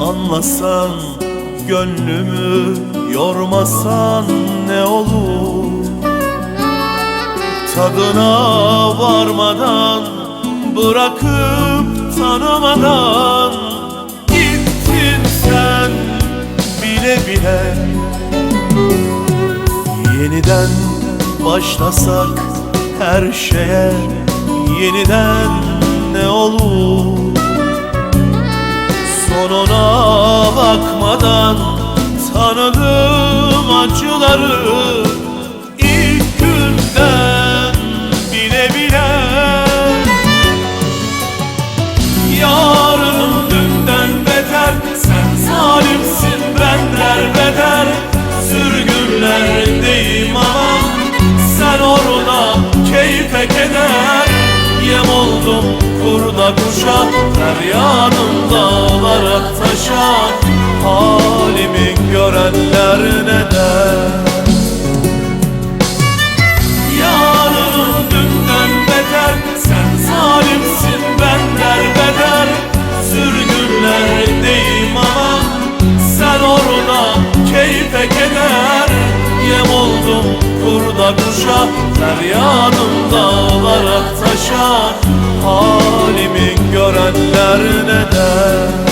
anlasan Gönlümü yormasan ne olur? Tadına varmadan Bırakıp tanımadan Gittin sen bile bile. Yeniden başlasak her şeye Yeniden ne olur bakmadan tanıdım acıları Yem oldum kurda kuşa Feryadım dağlara taşa. Halimi görenler ne kuşa Feryadım dağlara taşa. Halimi görenler ne der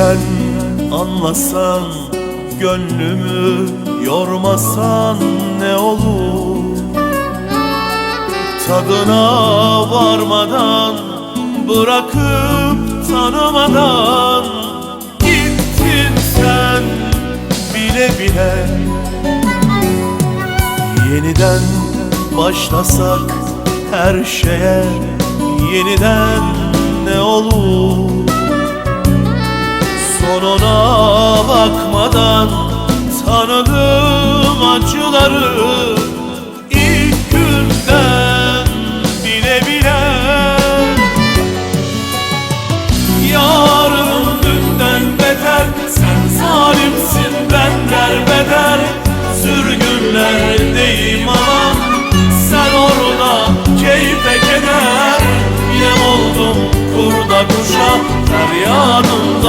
Sevgiden anlasan Gönlümü yormasan ne olur? Tadına varmadan Bırakıp tanımadan Gittin sen bile bile. Yeniden başlasak her şeye Yeniden ne olur Sonuna bakmadan tanıdım acıları. İlk günden bile bile Yarınım dünden beter. Sen zalimsin ben derbeder Sürgünlerdeyim ama Sen orada keyfe keder. Yem oldum kurda kuşa Feryadım